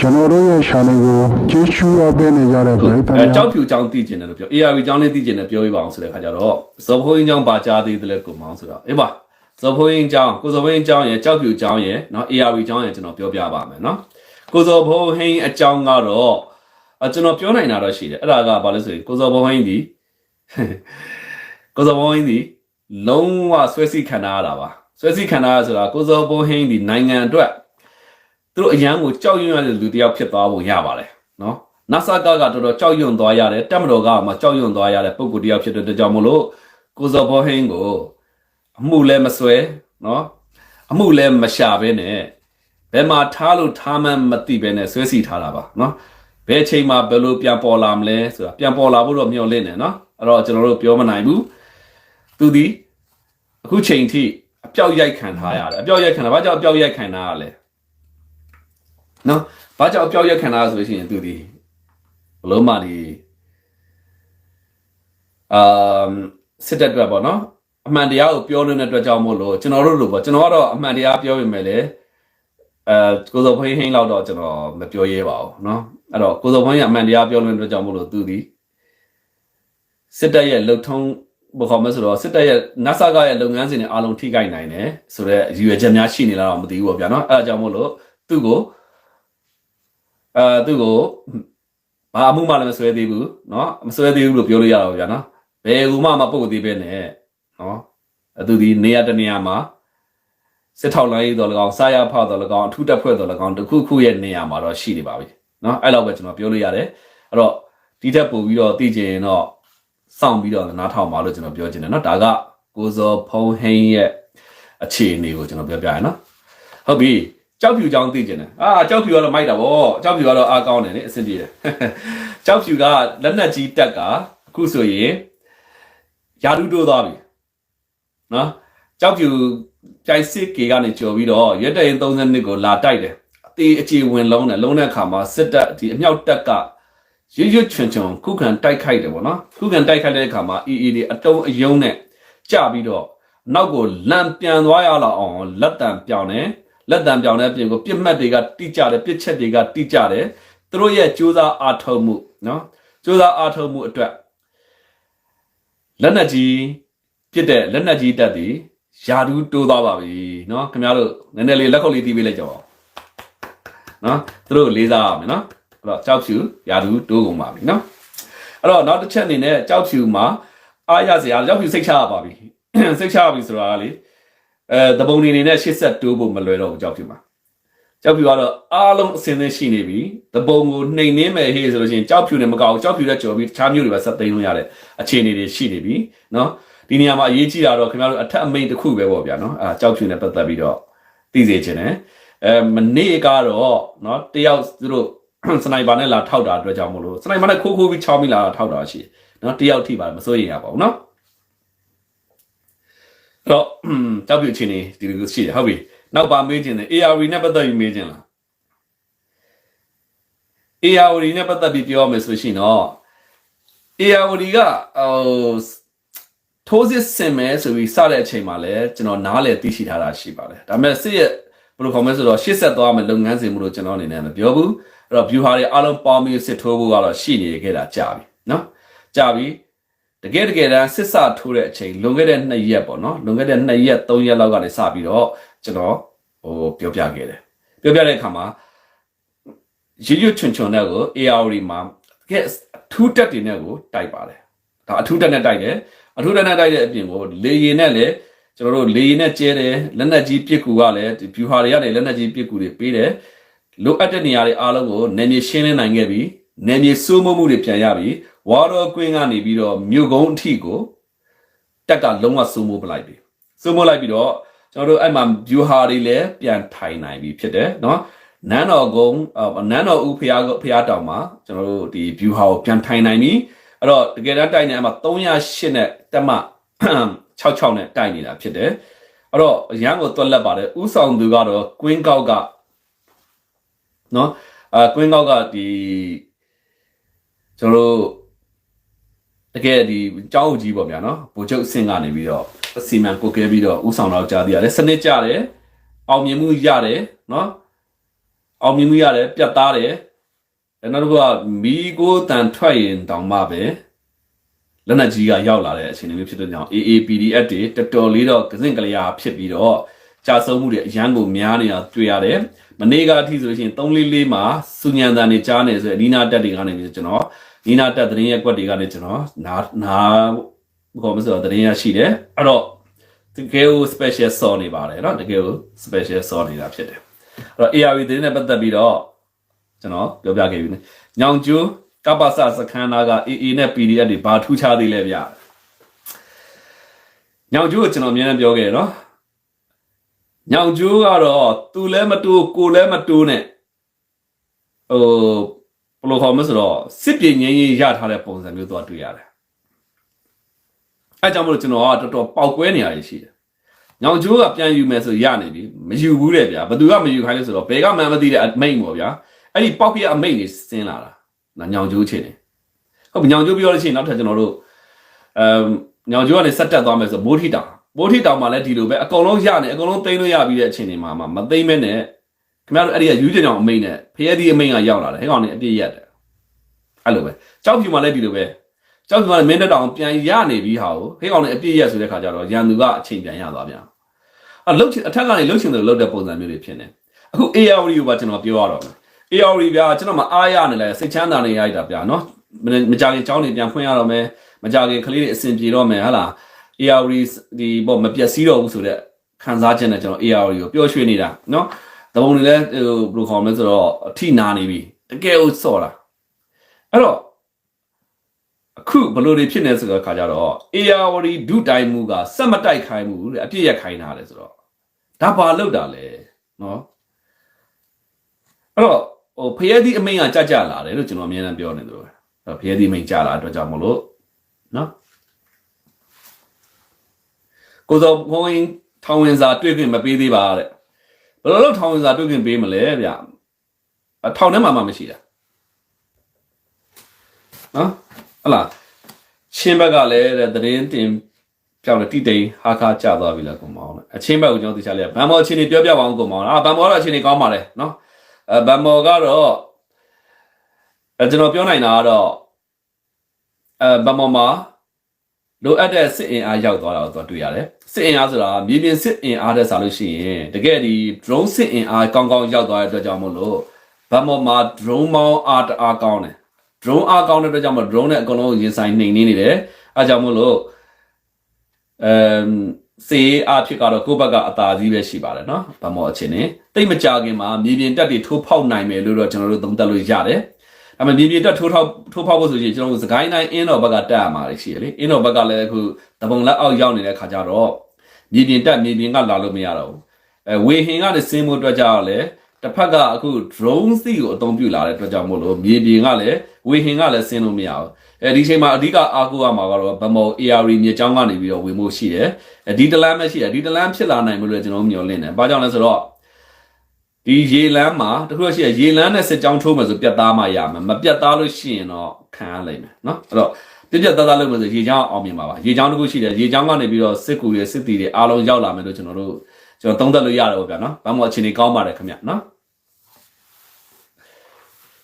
ကျွန်တော်တို့ရဲ့ channel ကိုကြည့်ရှုရပေးနေကြတဲ့ပရိသတ် အဲ များ ကြောက်ဖြူအကြောင်းသိကျင်တယ်လို့ပြော ARV အကြောင်းလေးသိကျင်တယ်ပြောပြပါအောင်ဆိုတဲ့ခါကျတော့ဇော်ဖိုးရင်အကြောင်းပါကြားသေးတယ်လေကိုမောင်ဆိုတော့အေးပါဇော်ဖိုးရင်အကြောင်းကိုဇော်ဖိုးရင်အကြောင်းရယ်ကြောက်ဖြူအကြောင်းရယ်เนาะ ARV အကြောင်းရယ်ကျွန်တော်ပြောပြပါမယ်เนาะကိုဇော်ဖိုးဟင်းအကြောင်းကတော့အကျွန်တော်ပြောနိုင်တာတော့ရှိတယ်အဲ့ဒါကဘာလဲဆိုရင်ကိုဇော်ဖိုးဟင်းဒီ ကိုဇော်ဖိုးဟင်းဒီလုံးဝဆွဲစိခံထားရတာပါဆွဲစိခံထားရဆိုတာကိုဇော်ဖိုးဟင်းဒီနိုင်ငံအတွက် သူတို့အရန်ကိုကြောက်ရွံ့ရတဲ့လူတယောက်ဖြစ်သွားပုံရပါတယ်နော် NASA ကကတော်တော်ကြောက်ရွံ့သွားရတယ်တက်မတော်ကမှကြောက်ရွံ့သွားရတဲ့ပုံကိုတယောက်ဖြစ်တဲ့အတွက်ကြောင့်မလို့ကိုဇော်ဘောဟင်းကိုအမှုလည်းမစွဲနော်အမှုလည်းမရှာဘဲနဲ့ဘယ်မှာထားလို့ထားမှန်းမသိဘဲနဲ့ဆွဲစီထားတာပါနော်ဘယ်ချိန်မှာဘယ်လိုပြန်ပေါ်လာမလဲဆိုတာပြန်ပေါ်လာဖို့တော့မျှော်လင့်နေနော်အဲ့တော့ကျွန်တော်တို့ပြောမနိုင်ဘူးသူဒီအခုချိန်ထိအပြောက်ရိုက်ခံထားရတယ်အပြောက်ရိုက်ခံတာဘာကြောင့်အပြောက်ရိုက်ခံတာရလဲ เนาะဘာကြောင့်အပြောက်ရိုက်ခံတာဆိုလို့ရှိရင်သူဒီ ဘလုံးမဒီအမ်စစ်တပ်အတွက်ပေါ့နော်အမှန်တရားကိုပြောလို့တဲ့အတွက်ကြောင့်မို့လို့ကျွန်တော်တို့လိုပေါ့ကျွန်တော်ကတော့အမှန်တရားပြောပြင်မဲ့လေအဲကိုစောဖွင်းဟင်းလောက်တော့ကျွန်တော်မပြောရဲပါဘူးเนาะအဲ့တော့ကိုစောဖွင်းကအမှန်တရားပြောလို့တဲ့အတွက်ကြောင့်မို့လို့သူဒီစစ်တပ်ရဲ့လှုပ်ထုံးဘယ်ခေါ်မလဲဆိုတော့စစ်တပ်ရဲ့ NASA ကရဲ့လုပ်ငန်းစဉ်တွေအားလုံးထိခိုက်နိုင်တယ်ဆိုတော့ရည်ရွယ်ချက်များရှိနေလားတော့မသိဘူးပေါ့ဗျာเนาะအဲ့ဒါကြောင့်မို့လို့သူ့ကို အဲသူ့ကို ဘာအမှုမှလည်းမဆွဲသေးဘူးเนาะမဆွဲသေးဘူးလို့ပြောလို့ရတာပေါ့ဗျာเนาะဘယ်ကူမှမပုတ်သေးပဲနဲ့เนาะအတူဒီနေရာတစ်နေရာမှာစစ်ထောက်လိုင်းတော်၎င်းစားရဖောက်တော်၎င်းအထူးတက်ဖွဲ့တော်၎င်းတစ်ခုခုရဲ့နေရာမှာတော့ရှိနေပါပြီเนาะအဲ့လောက်ပဲကျွန်တော်ပြောလို့ရတယ်အဲ့တော့ဒီထက်ပိုပြီးတော့သိချင်ရင်တော့စောင့်ပြီးတော့နားထောင်ပါလို့ကျွန်တော်ပြောချင်တယ်เนาะဒါကကိုဇော်ဖုံးဟင်းရဲ့အခြေအနေကိုကျွန်တော်ပြောပြရနော်ဟုတ်ပြီ ကြောက်ဖြူကြောင်းသိကျင်တယ်အာကြောက်ဖြူကတော့မိုက်တာဗောကြောက်ဖြူကတော့အားကောင်းတယ်လေအဆင်ပြေတယ်ကြောက်ဖြူကလက်နက်ကြီးတက်ကအခုဆိုရင်ယာဒူတိုးသွားပြီနော်ကြောက်ဖြူကြိုက်စစ်ကေကနေကြော်ပြီးတော့ရက်တရင်30နှစ်ကိုလာတိုက်တယ်အသေးအခြေဝင်လုံးတယ်လုံးတဲ့အခါမှာစစ်တပ်ဒီအမြောက်တက်ကရွရွချွန်ချွန်ခုခံတိုက်ခိုက်တယ်ဗောနော်ခုခံတိုက်ခိုက်တဲ့အခါမှာ EE တွေအတုံးအယုံနဲ့ကြပြီးတော့နောက်ကိုလန်ပြန်သွားရလောက်အောင်လက်တံပြောင်းတယ် လက်တံပြောင်တဲ့အပြင်ကိုပြစ်မှတ်တွေကတိကျတယ်ပြစ်ချက်တွေကတိကျတယ်သူတို့ရဲ့စူးစမ်းအားထုတ်မှုနော်စူးစမ်းအားထုတ်မှုအတွက်လက်နက်ကြီးပြစ်တဲ့လက်နက်ကြီးတက်သည်ယာဒူးတိုးသွားပါပြီနော်ခင်ဗျားတို့နည်းနည်းလေးလက်ခုပ်လေးတီးပေးလိုက်ကြပါဦးနော်သူတို့လေးစားရမယ်နော်အဲ့တော့ကြောက်ဖြူယာဒူးတိုးကုန်ပါပြီနော်အဲ့တော့နောက်တစ်ချက်အနေနဲ့ကြောက်ဖြူမှာအားရစရာကြောက်ဖြူစိတ်ချရပါပြီစိတ်ချရပြီဆိုတာကလေ အဲတပုံနေနေနဲ့ရှစ်ဆက်တိုးဖို့မလွယ်တော့ဘူးကြောက်ဖြူမှာကြောက်ဖြူကတော့အားလုံးအစင်းစင်းရှိနေပြီတပုံကိုနှိမ်နှင်းမယ်ဟေးဆိုလို့ရှိရင်ကြောက်ဖြူနဲ့မကောက်ကြောက်ဖြူနဲ့ကြော်ပြီးတခြားမျိုးတွေပါဆက်သိမ်းလို့ရတဲ့အခြေအနေတွေရှိနေပြီနော်ဒီနေရာမှာအရေးကြီးတာတော့ခင်ဗျားတို့အထက်အမိန်တစ်ခုပဲပေါ့ဗျာနော်အဲကြောက်ဖြူနဲ့ပတ်သက်ပြီးတော့သိစေချင်တယ်အဲမနေ့ကတော့နော်တယောက်သူတို့စနိုက်ပါနဲ့လာထောက်တာအတွက်ကြောင့်မလို့စနိုက်ပါနဲ့ခိုးခိုးပြီးချောင်းပြီးလာထောက်တာရှိနော်တယောက်ထိပါမစိုးရင်ရပါဘူးနော် นาะအဲ့တော့ကြောက်ဖြူချင်းနေဒီလိုရှိတယ်ဟုတ်ပြီနောက်ပါမေးခြင်းတယ် ARV နဲ့ပတ်သက်ပြီးမေးခြင်းလား ARD နဲ့ပတ်သက်ပြီးပြောရမယ်ဆိုရှင်တော့ ARD ကဟိုထိုးစစ်ဆင်မယ်ဆိုပြီးစတဲ့အချိန်မှာလည်းကျွန်တော်နားလည်သိရှိထားတာရှိပါတယ်ဒါပေမဲ့စစ်ရဲ့ဘယ်လိုခေါ်မလဲဆိုတော့ရှေ့ဆက်သွားမယ်လုပ်ငန်းစဉ်မှုလို့ကျွန်တော်အနေနဲ့မပြောဘူးအဲ့တော့ view ဟာတွေအားလုံးပေါင်းပြီးစစ်ထိုးဖို့ကတော့ရှိနေခဲ့တာကြာပြီเนาะကြာပြီ တကယ်တကယ်တမ်းစစ်ဆထိုးတဲ့အချိန်လွန်ခဲ့တဲ့2ရက်ပေါ့နော်လွန်ခဲ့တဲ့2ရက်3ရက်လောက်ကနေစပြီးတော့ကျွန်တော်ဟိုပြောပြခဲ့တယ်ပြောပြတဲ့အခါမှာရည်ရွချွန်ချွန်တဲ့ကို AR မှာတကယ်အထူးတက်တင်တဲ့ကိုတိုက်ပါတယ်ဒါအထူးတက်နဲ့တိုက်တယ်အထူးတက်နဲ့တိုက်တဲ့အပြင်ကိုလေရင်နဲ့လည်းကျွန်တော်တို့လေရင်နဲ့ကျဲတယ်လက်နက်ကြီးပစ်ကူကလည်းဗျူဟာတွေကလည်းလက်နက်ကြီးပစ်ကူတွေပေးတယ်လိုအပ်တဲ့နေရာတွေအားလုံးကိုနယ်မြေရှင်းလင်းနိုင်ခဲ့ပြီနယ်မြေစိုးမိုးမှုတွေပြန်ရပြီ ဝါရောကွင်းကနေပြီးတော့မြို့ကုန်းအထိကိုတက်ကလုံးဝစုံမိုးပလိုက်ပြီစုံမိုးလိုက်ပြီးတော့ကျွန်တော်တို့အဲ့မှာဗျူဟာတွေလည်းပြန်ထိုင်နိုင်ပြီဖြစ်တယ်နော်နန်းတော်ကုန်းနန်းတော်ဦးဖျားဖျားတောင်မှာကျွန်တော်တို့ဒီဗျူဟာကိုပြန်ထိုင်နိုင်ပြီအဲ့တော့တကယ်တမ်းတိုက်နေအမှ308နဲ့တက်မ66နဲ့တိုက်နေတာဖြစ်တယ်အဲ့တော့ရန်ကိုတွက်လက်ပါတယ်ဥဆောင်သူကတော့ကွင်းကောက်ကနော်အဲကွင်းကောက်ကဒီကျွန်တော်တို့ တကယ်ဒီကျောင်းအုပ်ကြီးပေါ့ဗျာနော်ဗိုလ်ချုပ်အဆင့်ကနေပြီးတော့အစီမံကုတ်ကဲပြီးတော့ဥဆောင်တော့ကြားသိရတယ်စနစ်ကြတယ်အောင်မြင်မှုရတယ်နော်အောင်မြင်မှုရတယ်ပြတ်သားတယ်အဲနောက်တစ်ခုကမီကိုတန်ထွက်ရင်တောင်မှပဲလက်နက်ကြီးကရောက်လာတဲ့အခြေအနေမျိုးဖြစ်တဲ့ကြောင့် AAPDF တွေတော်တော်လေးတော့ကစင့်ကလေးရာဖြစ်ပြီးတော့ကြာဆုံးမှုတွေအရန်ကိုများနေတာတွေ့ရတယ်မနေ့ကအထိဆိုလို့ရှိရင်344မှာစုညံတန်နေကြားနေဆိုရင်ဒီနာတက်တွေကနေပြီးကျွန်တော် ဒီနာတက်သတင်းရက်ကွက်တွေကနေကျွန်တော်နားနားဘောမဆိုတော့သတင်းရရှိတယ်အဲ့တော့တကယ်ကို special စော်နေပါတယ်เนาะတကယ်ကို special စော်နေတာဖြစ်တယ်အဲ့တော့ ARV သတင်းနဲ့ပတ်သက်ပြီးတော့ကျွန်တော်ပြောပြခဲ့ပြီねညောင်ကျိုးကပ္ပစစခန်းသားက AA နဲ့ PDF တွေဘာထူးခြားသေးလဲဗျညောင်ကျိုးကိုကျွန်တော်အများနဲ့ပြောခဲ့တယ်เนาะညောင်ကျိုးကတော့သူလဲမတူကိုလဲမတူနဲ့ဟို ဘယ်လိုခေါ်မလဲဆိုတော့စစ်ပြေငင်းရေးရထားတဲ့ပုံစံမျိုးတော့တွေ့ရတယ်အဲကြောင့်မလို့ကျွန်တော်ကတော်တော်ပေါက်ကွဲနေရတယ်ရှိတယ်ညောင်ကျိုးကပြန်ယူမယ်ဆိုရနေပြီမယူဘူးတဲ့ဗျာဘသူကမယူခိုင်းလို့ဆိုတော့ဘယ်ကမှမသိတဲ့အမိတ်ပေါ့ဗျာအဲ့ဒီပေါက်ပြအမိတ်တွေစင်းလာတာနော်ညောင်ကျိုးချင်းနေဟုတ်ပြီညောင်ကျိုးပြောလို့ရှိရင်နောက်ထပ်ကျွန်တော်တို့အမ်ညောင်ကျိုးကနေဆက်တက်သွားမယ်ဆိုမိုးထီတောင်မိုးထီတောင်မှာလည်းဒီလိုပဲအကုန်လုံးရနေအကုန်လုံးသိမ်းလို့ရပြီးတဲ့အချိန်တွေမှာမသိမ်းမဲနဲ့ ခင်ဗျားတို့အဲ့ဒီကယူကျင်အောင်အမိတ်နဲ့ဖရဲဒီအမိတ်ကရောက်လာတယ်ဟဲ့ကောင်နေအပြည့်ရက်တယ်အဲ့လိုပဲကြောက်ဖြူမှာလည်းဒီလိုပဲကြောက်ဖြူမှာလည်းမင်းတက်တောင်ပြန်ရနေပြီးဟာကိုဟဲ့ကောင်နေအပြည့်ရက်ဆိုတဲ့ခါကျတော့ရန်သူကအချိန်ပြန်ရသွားပြန်အလုတ်အထက်ကနေလှုပ်ရှင်တယ်လှုပ်တဲ့ပုံစံမျိုးတွေဖြစ်နေအခု AR ကိုပါကျွန်တော်ပြောရတော့မယ် AR ဗျာကျွန်တော်မအားရနေလဲစိတ်ချမ်းသာနေရတာဗျာနော်မကြခင်ចောင်းနေပြန်ဖွင့်ရတော့မယ်မကြခင်ကလေးတွေအဆင်ပြေတော့မယ်ဟာလား AR ဒီပေါ့မပြက်စီးတော့ဘူးဆိုတော့ခံစားချက်နဲ့ကျွန်တော် AR ကိုပျော်ရွှင်နေတာနော် တပုံတွေလည်းဟိုဘယ်လိုခေါ်မလဲဆိုတော့အထိနာနေပြီတကယ်ကိုစော်တာအဲ့တော့အခုဘယ်လိုတွေဖြစ်နေဆိုတော့ခါကြတော့ AR ဒုတိုင်မှုကစက်မတိုက်ခိုင်းမှုတဲ့အပြည့်ရခိုင်းတာလေဆိုတော့ဒါဘာလောက်တာလဲနော်အဲ့တော့ဟိုဖရဲသီးအမိန်ကကြကြလာတယ်လို့ကျွန်တော်အများနဲ့ပြောနေတယ်အဲ့တော့ဖရဲသီးအမိန်ကြလာအတွက်ကြောင့်မလို့နော်ကိုစောဘုန်းကြီးထောင်ဝင်စာတွေ့ခွင့်မပေးသေးပါတဲ့ ဘယ်လိုလုပ်ထောင်ဝင်စာတွေ့ခွင့်ပေးမလဲဗျအထောင်ထဲမှာမှမရှိတာနော်ဟလာချင်းဘက်ကလည်းတဲ့သတင်းတင်ပြောင်းလဲတိတိန်ဟာခါကြသွားပြီလားကိုမောင်နဲ့အချင်းဘက်ကိုကျွန်တော်သိချလဲဗန်မော်ချင်းနေပြောပြပါအောင်ကိုမောင်အာဗန်မော်တော့အချင်းနေကောင်းပါလေနော်အဲဗန်မော်ကတော့အဲကျွန်တော်ပြောနိုင်တာကတော့အဲဗန်မော်မှာ လိုအပ်တဲ့စစ်အင်အားရောက်သွားတာကိုတော့တွေ့ရတယ်စစ်အင်အားဆိုတာမြေပြင်စစ်အင်အားတဲ့ဆိုလို့ရှိရင်တကယ်ဒီ drone စစ်အင်အားကောင်းကောင်းရောက်သွားတဲ့အတွက်ကြောင့်မို့လို့ဗတ်မော်မှာ drone မောင်းအားတအားကောင်းတယ် drone အားကောင်းတဲ့အတွက်ကြောင့်မို့ drone နဲ့အကုန်လုံးရင်ဆိုင်နှိမ်နေနေတယ်အဲကြောင့်မို့လို့အမ်စေးအဖြစ်ကတော့ကိုယ့်ဘက်ကအသာကြီးပဲရှိပါတယ်နော်ဗမော်အချင်းနဲ့တိတ်မကြခင်မှာမြေပြင်တက်တွေထိုးဖောက်နိုင်မယ်လို့တော့ကျွန်တော်တို့သုံးသပ်လို့ရတယ် ဒါပေမဲ့မြေပြင်တက်ထိုးထောက်ထိုးဖောက်ဖို့ဆိုရင်ကျွန်တော်တို့စကိုင်းတိုင်းအင်းတော်ဘက်ကတက်ရမှာရှိရလေအင်းတော်ဘက်ကလည်းအခုတပုံလက်အောက်ရောက်နေတဲ့ခါကျတော့မြေပြင်တက်မြေပြင်ကလာလို့မရတော့ဘူးအဲဝေဟင်ကနေစင်းဖို့အတွက်ကြောင့်လည်းတစ်ဖက်ကအခု drone စီကိုအသုံးပြုလာတဲ့အတွက်ကြောင့်မို့လို့မြေပြင်ကလည်းဝေဟင်ကလည်းဆင်းလို့မရဘူးအဲဒီချိန်မှာအဓိကအားကိုးရမှာကတော့ဗမော AR မြေချောင်းကနေပြီးတော့ဝင်ဖို့ရှိတယ်အဲဒီတလန်းပဲရှိတယ်ဒီတလန်းဖြစ်လာနိုင်မလို့ကျွန်တော်မျှော်လင့်တယ်ဘာကြောင့်လဲဆိုတော့ ဒီရေလမ်းမှာတခုရှိရရေလမ်းနဲ့စစ်ကြောင်းထိုးမယ်ဆိုပြတ်သားမှရမယ်မပြတ်သားလို့ရှိရင်တော့ခံရလိမ့်မယ်နော်အဲ့တော့ပြပြသားသားလုပ်မယ်ဆိုရေချောင်းအောင်မြင်ပါပါရေချောင်းတခုရှိတယ်ရေချောင်းကနေပြီးတော့စစ်ကူတွေစစ်တီတွေအားလုံးရောက်လာမယ်လို့ကျွန်တော်တို့ကျွန်တော်သုံးသပ်လို့ရတယ်ဗျာနော်ဘာမှအခြေအနေကောင်းပါတယ်ခင်ဗျာနော်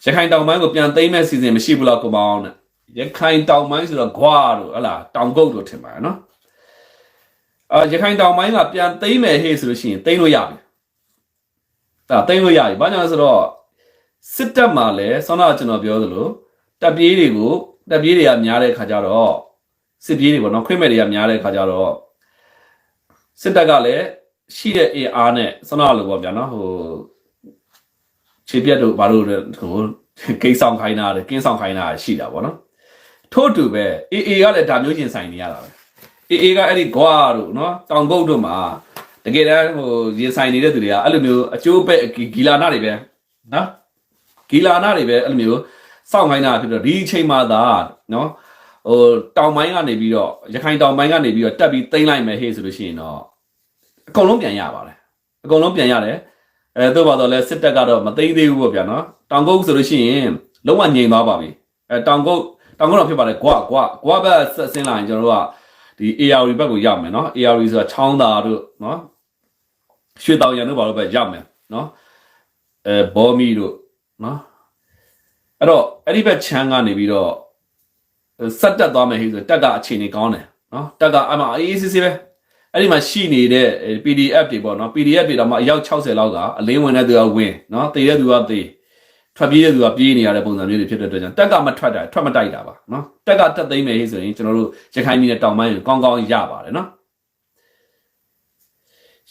ရခိုင်တောင်ပိုင်းကိုပြန်သိမ်းမဲ့စီစဉ်မရှိဘူးလားကိုပေါင်းနဲ့ရခိုင်တောင်ပိုင်းဆိုတော့ဂွားတို့ဟလာတောင်ကုတ်တို့ထင်ပါတယ်နော်အာရခိုင်တောင်ပိုင်းကပြန်သိမ်းမယ်ဟေ့ဆိုလို့ရှိရင်သိမ်းလို့ရပြီ ဒါသိမ်းလို့ရပြီဘာကြောင့်လဲဆိုတော့စစ်တပ်မှာလည်းဆောင်းတော့ကျွန်တော်ပြောသလိုတပ်ပြေးတွေကိုတပ်ပြေးတွေကများတဲ့ခါကျတော့စစ်ပြေးတွေပေါ့နော်ခွင့်မဲ့တွေကများတဲ့ခါကျတော့စစ်တပ်ကလည်းရှိတဲ့ AR နဲ့ဆောင်းတော့လို့ပေါ့ဗျာနော်ဟိုခြေပြတ်တို့ဘာလို့လဲဟိုကိန်းဆောင်ခိုင်းတာတယ်ကင်းဆောင်ခိုင်းတာရှိတာပေါ့နော်ထို့တူပဲ AA ကလည်းဒါမျိုးချင်းဆိုင်နေရတာပဲ AA ကအဲ့ဒီဂွာတို့နော်တောင်ကုတ်တို့မှာ တကယ်တမ်းဟိုရင်ဆိုင်နေတဲ့သူတွေကအဲ့လိုမျိုးအကျိုးပဲဂီလာနာတွေပဲနော်ဂီလာနာတွေပဲအဲ့လိုမျိုးစောင့်ခိုင်းတာဖြစ်တော့ဒီအချိန်မှသာနော်ဟိုတောင်ပိုင်းကနေပြီးတော့ရခိုင်တောင်ပိုင်းကနေပြီးတော့တက်ပြီးတိမ့်လိုက်မယ်ဟေ့ဆိုလို့ရှိရင်တော့အကုန်လုံးပြန်ရပါတယ်အကုန်လုံးပြန်ရတယ်အဲတို့ပါတော့လဲစစ်တပ်ကတော့မသိသေးဘူးပေါ့ဗျာနော်တောင်ကုတ်ဆိုလို့ရှိရင်လုံးဝငြိမ်သွားပါပြီအဲတောင်ကုတ်တောင်ကုတ်တော့ဖြစ်ပါတယ်ကွာကွာကွာဘက်ဆက်ဆင်းလာရင်ကျွန်တော်တို့ကဒီ AR ဘက်ကိုရောက်မယ်နော် AR ဆိုတာချောင်းသာတို့နော် ရွှေတောင်ရံတို့ဘာလို့ပဲရောက်မယ်နော်အဲဘောမီတို့နော်အဲ့တော့အဲ့ဒီဘက်ချမ်းကနေပြီးတော့ဆက်တက်သွားမယ်ဟိဆိုတက်ကအခြေအနေကောင်းတယ်နော်တက်ကအမအေးစစ်စစ်ပဲအဲ့ဒီမှာရှိနေတဲ့ PDF တွေပေါ့နော် PDF တွေတော့မှအယောက်60လောက်ကအလင်းဝင်တဲ့သူကဝင်နော်တည်တဲ့သူကတည်ထွက်ပြေးတဲ့သူကပြေးနေရတဲ့ပုံစံမျိုးတွေဖြစ်တဲ့အတွက်ကြောင့်တက်ကမထွက်တာထွက်မတိုက်တာပါနော်တက်ကတက်သိမ်းမယ်ဟိဆိုရင်ကျွန်တော်တို့ရခိုင်ပြည်နယ်တောင်ပိုင်းကိုကောင်းကောင်းရပါတယ်နော်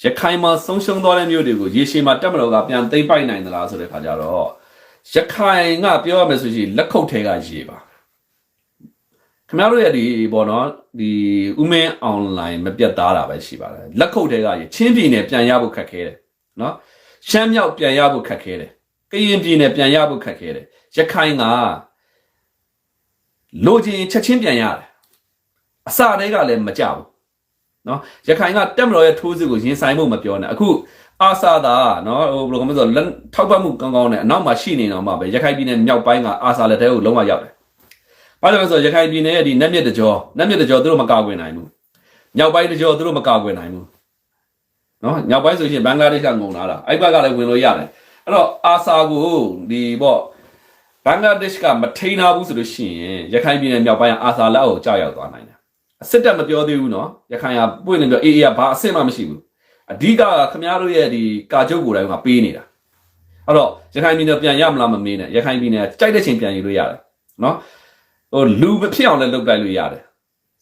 ရခိုင်မှာဆုံးရှုံးသွားတဲ့မြို့တွေကိုရေရှည်မှာတက်မတော်ကပြန်သိမ့်ပိုက်နိုင်သလားဆိုတဲ့ခါကျတော့ရခိုင်ကပြောရမယ်ဆိုရင်လက်ခုပ်ထဲကရေပါခင်ဗျားတို့ရဲ့ဒီဘောနော်ဒီဥမင်းအွန်လိုင်းမပြတ်သားတာပဲရှိပါတယ်လက်ခုပ်ထဲကရေချင်းပြည်နယ်ပြန်ရဖို့ခက်ခဲတယ်နော်ရှမ်းမြောက်ပြန်ရဖို့ခက်ခဲတယ်ကရင်ပြည်နယ်ပြန်ရဖို့ခက်ခဲတယ်ရခိုင်ကလိုချင်ချက်ချင်းပြန်ရတယ်အစတည်းကလည်းမကြဘူး နော်ရခိုင်ကတက်မတော်ရဲ့ထိုးစစ်ကိုရင်ဆိုင်ဖို့မပြောနဲ့အခုအာစာသာနော်ဟိုဘယ်လိုကမဆိုလက်ထောက်ပတ်မှုကောင်းကောင်းနဲ့အနောက်မှာရှိနေတော့မှပဲရခိုင်ပြည်နယ်မြောက်ပိုင်းကအာစာလက်တဲကိုလုံးဝရောက်တယ်။ဘာလို့လဲဆိုတော့ရခိုင်ပြည်နယ်ရဲ့ဒီနက်မြစ်တကြောနက်မြစ်တကြောသူတို့မကာကွယ်နိုင်ဘူး။မြောက်ပိုင်းတကြောသူတို့မကာကွယ်နိုင်ဘူး။နော်မြောက်ပိုင်းဆိုရင်ဘင်္ဂလားဒေ့ရှ်ကငုံလာတာအဲ့ဘက်ကလည်းဝင်လို့ရတယ်။အဲ့တော့အာစာကိုဒီပေါ့ဘင်္ဂလားဒေ့ရှ်ကမထိန်းထားဘူးဆိုလို့ရှိရင်ရခိုင်ပြည်နယ်မြောက်ပိုင်းကအာစာလက်အောက်ကိုကြောက်ရောက်သွားနိုင်တယ်။ အစစ်တက်မပြောသေးဘူးနော်ရခိုင်ကပွင့်နေပြောအေးအေးကဘာအစစ်မှမရှိဘူးအဓိကခမရတို့ရဲ့ဒီကာချုပ်ကိုယ်တိုင်ကပေးနေတာအဲ့တော့ရခိုင်ပြည်နယ်ပြန်ရမလားမမေးနဲ့ရခိုင်ပြည်နယ်ကြိုက်တဲ့ချိန်ပြန်ယူလို့ရတယ်နော်ဟိုလူမဖြစ်အောင်လည်းလုပ်တိုက်လို့ရတယ်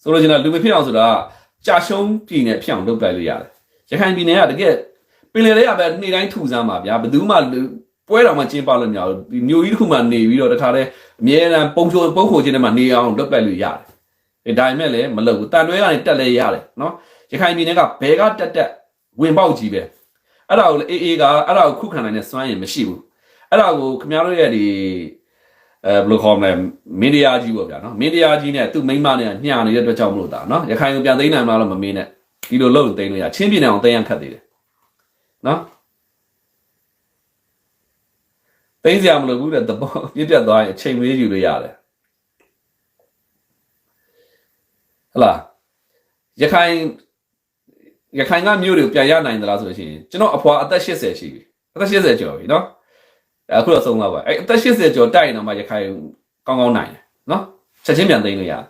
ဆိုလိုချင်တာလူမဖြစ်အောင်ဆိုတာကြာရှုံးပြည်နယ်ဖြစ်အောင်လုပ်တိုက်လို့ရတယ်ရခိုင်ပြည်နယ်ကတကယ်ပင်လယ်လေးကပဲနေ့တိုင်းထူစမ်းပါဗျာဘယ်သူမှပွဲတော်မှကျင်းပလို့မရဘူးဒီမျိုးကြီးတစ်ခုမှနေပြီးတော့တခါလဲအမြဲတမ်းပုံချိုပုံခိုခြင်းထဲမှာနေအောင်လုပ်ပတ်လို့ရတယ် ဒါပေမဲ့လည်းမလုပ်ဘူးတန်တွဲကနေတက်လဲရတယ်နော်ရခိုင်ပြည်နယ်ကဘဲကတက်တက်ဝင်ပေါက်ကြီးပဲအဲ့ဒါကိုလေအေးအေးကအဲ့ဒါကိုခုခံနိုင်တဲ့စွမ်းရည်မရှိဘူးအဲ့ဒါကိုခင်ဗျားတို့ရဲ့ဒီအဲဘယ်လိုခေါ်မလဲမင်းတရားကြီးပေါ့ဗျာနော်မင်းတရားကြီးနဲ့သူ့မိန်းမနဲ့ညှာနေတဲ့အတွက်ကြောင့်မလို့ဒါနော်ရခိုင်ကိုပြန်သိမ်းနိုင်မလားလို့မမင်းနဲ့ဒီလိုလုပ်ရင်သိမ်းလို့ရချင်းပြည်နယ်အောင်သိမ်းရခက်သေးတယ်နော်သိမ်းစရာမလိုဘူးတဲ့သဘောပြည့်ပြတ်သွားရင်အချိန်မလေးယူလို့ရတယ် ဟလားရခိုင်ရခိုင်ကမြို့တွေကိုပြန်ရနိုင်သလားဆိုလို့ရှိရင်ကျွန်တော်အဖွာအသက်80ရှိပြီအသက်80ကျော်ပြီနော်အခုတော့ဆုံးသွားပါအဲအသက်80ကျော်တိုက်ရင်တော့မှရခိုင်ကောင်းကောင်းနိုင်တယ်နော်ချက်ချင်းပြန်သိမ်းလို့ရတယ်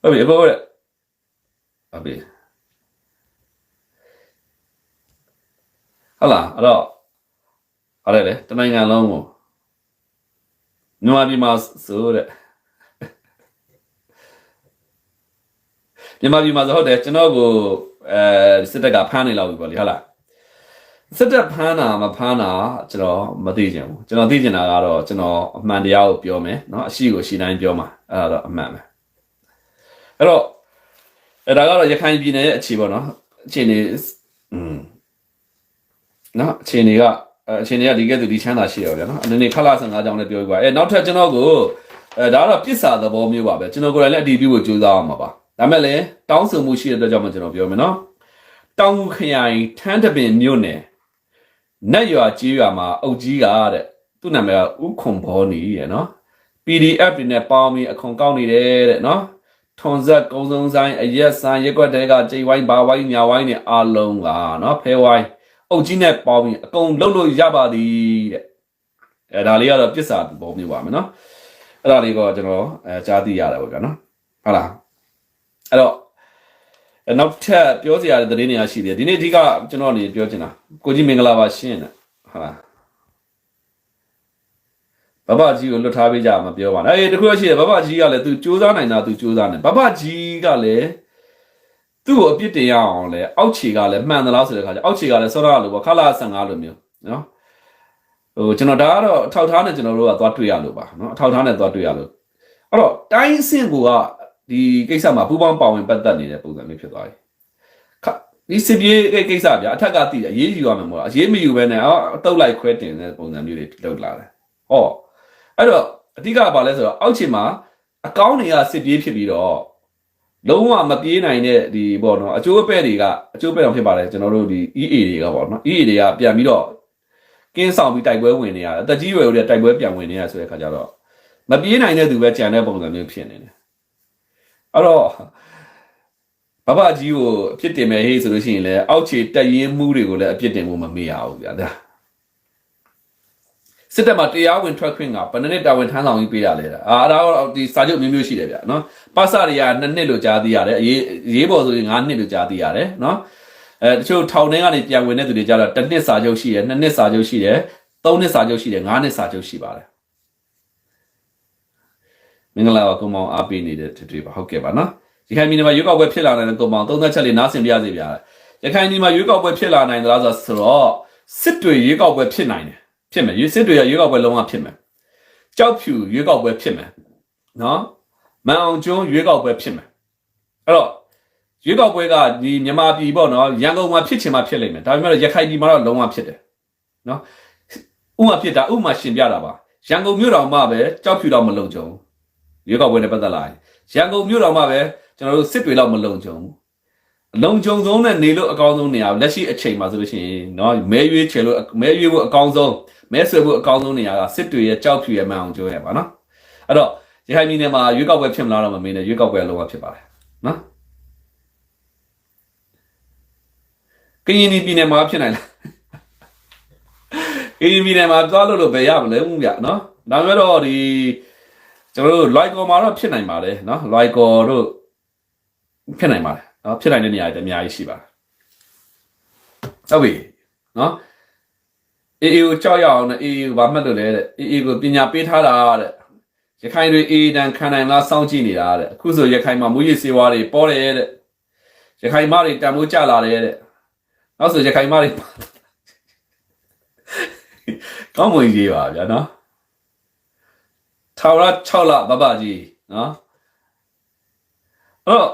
ဟုတ်ပြီအပေါ်ရက်ဟုတ်ပြီဟလာအဲ့တော့ဟုတ်တယ်လေတနိုင်ငံလုံးကိုမြန်မာပြည်မှာဆိုတဲ့ မြန်မာပြည်မှာဆိုဟုတ်တယ်ကျွန်တော်ကိုအဲစစ်တပ်ကဖမ်းနေလောက်ပြီပေါ့လေဟုတ်လားစစ်တပ်ဖမ်းတာမဖမ်းတာကျွန်တော်မသိချင်ဘူးကျွန်တော်သိချင်တာကတော့ကျွန်တော်အမှန်တရားကိုပြောမယ်เนาะအရှိကိုရှိတိုင်းပြောမှာအဲ့ဒါတော့အမှန်ပဲအဲ့တော့အဲ့ဒါကတော့ရခိုင်ပြည်နယ်ရဲ့အခြေပေါ့နော်အခြေအနေอืมเนาะအခြေအနေကအဲအခြေအနေကဒီကဲသူဒီချမ်းသာရှိရောဗျာเนาะအနေနဲ့ခလာ15ကြောင်းလည်းပြောပြပါအဲနောက်ထပ်ကျွန်တော်ကိုအဲဒါကတော့ပစ္စာသဘောမျိုးပါပဲကျွန်တော်ကိုယ်တိုင်လည်းအတီးပြုကိုကြိုးစားအောင်ပါပါ ဒါမဲ့လည်းတောင်းဆိုမှုရှိတဲ့အတွက်ကြောင့်မကျွန်တော်ပြောမယ်နော်တောင်ငူခရိုင်ထန်းတပင်မြို့နယ်နတ်ရွာကြီးရွာမှာအုတ်ကြီးကတဲ့သူ့နာမည်ကဥခွန်ဘောနီရဲ့နော် PDF တွေနဲ့ပေါင်းပြီးအခွန်ကောက်နေတယ်တဲ့နော်ထွန်ဆက်ကုံစုံဆိုင်အရက်ဆိုင်ရက်ွက်တဲကကြိတ်ဝိုင်းဘာဝိုင်းညာဝိုင်းနဲ့အားလုံးကနော်ဖဲဝိုင်းအုတ်ကြီးနဲ့ပေါင်းပြီးအကုန်လုံးလို့ရပါသည်တဲ့အဲဒါလေးကတော့ပြစ်စာပုံမျိုးပါမယ်နော်အဲ့ဒါလေးก็ကျွန်တော်အဲကြားသိရတယ်ပေါ့ဗျာနော်ဟုတ်လား အဲ့တော့အဲ့နောက်ထပ်ပြောစရာတဲ့သတင်းတွေရှိသေးတယ်ဒီနေ့အဓိကကျွန်တော်အနေနဲ့ပြောချင်တာကိုကြီးမင်္ဂလာပါရှင်းတဲ့ဟုတ်လားဘဘကြီးကိုလွတ်ထားပေးကြမှာပြောပါနဲ့အေးတခုရှိတယ်ဘဘကြီးကလည်း तू စူးစမ်းနိုင်တာ तू စူးစမ်းတယ်ဘဘကြီးကလည်းသူ့ကိုအပြစ်တင်ရအောင်လဲအောက်ခြေကလည်းမှန်သလားဆိုတဲ့ခါကျအောက်ခြေကလည်းစောရလို့ပေါ့ခလာ15လို့မျိုးနော်ဟိုကျွန်တော်ဒါကတော့အထောက်ထားနဲ့ကျွန်တော်တို့ကသွားတွေ့ရလို့ပါနော်အထောက်ထားနဲ့သွားတွေ့ရလို့အဲ့တော့တိုင်းအဆင့်က ဒီကိစ္စမှာပူပေါင်းပါဝင်ပတ်သက်နေတဲ့ပုံစံမျိုးဖြစ်သွားပြီခဒီစစ်ပြေးကိစ္စဗျာအထက်ကတည်တယ်ရေးယူရမယ်မို့လားရေးမယူဘဲနဲ့အော်အတုတ်လိုက်ခွဲတင်တဲ့ပုံစံမျိုးတွေလောက်လာတယ်ဟောအဲ့တော့အဓိကကဘာလဲဆိုတော့အောက်ခြေမှာအကောင်းတွေကစစ်ပြေးဖြစ်ပြီးတော့လုံးဝမပြေးနိုင်တဲ့ဒီပေါ့နော်အကျိုးအပဲ့တွေကအကျိုးပဲ့အောင်ဖြစ်ပါတယ်ကျွန်တော်တို့ဒီ EA တွေကပေါ့နော် EA တွေကပြန်ပြီးတော့ကင်းဆောင်ပြီးတိုက်ပွဲဝင်နေရတယ်အသက်ကြီးရွယ်တွေတိုက်ပွဲပြန်ဝင်နေရဆိုတဲ့ခါကျတော့မပြေးနိုင်တဲ့သူပဲကြံတဲ့ပုံစံမျိုးဖြစ်နေတယ် အဲ့တော့ဘဘကြီးကိုအပြစ်တင်မယ်ဟေးဆိုလို့ရှိရင်လည်းအောက်ခြေတက်ရင်မှုတွေကိုလည်းအပြစ်တင်ဖို့မမေ့ရဘူးဗျာဒါစစ်တပ်မှာတရားဝင်ထွက်ခွင့်ကဘယ်နှစ်နှစ်တာဝန်ထမ်းဆောင်ပြီးပေးရလဲဒါအာအဲ့ဒါတော့ဒီစာချုပ်မျိုးမျိုးရှိတယ်ဗျာနော်ပါစတွေက2နှစ်လို့ကြားသိရတယ်အရေးအရေးပေါ်ဆိုရင်9နှစ်လို့ကြားသိရတယ်နော်အဲတချို့ထောင်ထဲကနေပြန်ဝင်တဲ့သူတွေကြတော့တစ်နှစ်စာချုပ်ရှိတယ်နှစ်နှစ်စာချုပ်ရှိတယ်သုံးနှစ်စာချုပ်ရှိတယ်ငါးနှစ်စာချုပ်ရှိပါတယ် မင်္ဂလာပါကုံမောင်အားပေးနေတဲ့တူတူပါဟုတ်ကဲ့ပါနော်ရခိုင်ပြည်နယ်မှာရွေးကောက်ပွဲဖြစ်လာနိုင်တဲ့ကုံမောင်သုံးသက်ချက်လေးနားဆင်ပြရစီဗျာရခိုင်ပြည်နယ်မှာရွေးကောက်ပွဲဖြစ်လာနိုင်သလားဆိုတော့စစ်တွေရွေးကောက်ပွဲဖြစ်နိုင်တယ်ဖြစ်မယ်ရွေးစစ်တွေရွေးကောက်ပွဲလုံးဝဖြစ်မယ်ကြောက်ဖြူရွေးကောက်ပွဲဖြစ်မယ်နော်မန်အောင်ကျွန်းရွေးကောက်ပွဲဖြစ်မယ်အဲ့တော့ရွေးကောက်ပွဲကဒီမြန်မာပြည်ပေါ့နော်ရန်ကုန်မှာဖြစ်ချင်မှဖြစ်လိမ့်မယ်ဒါပေမဲ့ရခိုင်ပြည်မှာတော့လုံးဝဖြစ်တယ်နော်ဥမာဖြစ်တာဥမာရှင်ပြတာပါရန်ကုန်မြို့တော်မှာပဲကြောက်ဖြူတော့မလုံကြုံ ရွေးကောက်ပွဲနဲ့ပတ်သက်လာရင်ရန်ကုန်မြို့တော်မှာပဲကျွန်တော်တို့စစ်တွေတော့မလုံကြုံဘူးလုံကြုံဆုံးနဲ့နေလို့အကောင်းဆုံးနေရာလက်ရှိအချိန်မှာဆိုလို့ရှိရင်เนาะမဲရွေးချယ်လို့မဲရွေးဖို့အကောင်းဆုံးမဲဆွဲဖို့အကောင်းဆုံးနေရာကစစ်တွေရဲ့ကြောက်ဖြူရဲ့မန်အောင်ကျွန်းရဲ့ပါနော်အဲ့တော့ရခိုင်ပြည်နယ်မှာရွေးကောက်ပွဲဖြစ်မလားတော့မမေးနဲ့ရွေးကောက်ပွဲလုံးဝဖြစ်ပါတယ်နော်ကရင်ပြည်နယ်မှာဖြစ်နိုင်လားကရင်ပြည်နယ်မှာသွားလို့လို့ဘယ်ရမလဲဦးဗျနော်ဒါပေမဲ့တော့ဒီ ကျွန်တော်တို့ like ကောမှာတော့ဖြစ်နိုင်ပါတယ်နော် like ကောတို့ဖြစ်နိုင်ပါတယ်နော်ဖြစ်နိုင်တဲ့နေရာတွေအများကြီးရှိပါတယ်ဟုတ်ပြီနော်အေးအေးကိုကြောက်ရအောင်နဲ့အေးအေးကိုဗာမှတ်လို့လဲတဲ့အေးအေးကိုပညာပေးထားတာတဲ့ရခိုင်တွေအေးတန်ခံနိုင်လားစောင့်ကြည့်နေတာတဲ့အခုဆိုရခိုင်မှာမူရည်စေဝါတွေပေါ်တယ်တဲ့ရခိုင်မတွေတန်ဖိုးကြလာတယ်တဲ့နောက်ဆိုရခိုင်မတွေကောင်းမွန်ကြီးပါဗျာနော် ထာဝရ6လဘဘကြီးနော်အဲ့တော့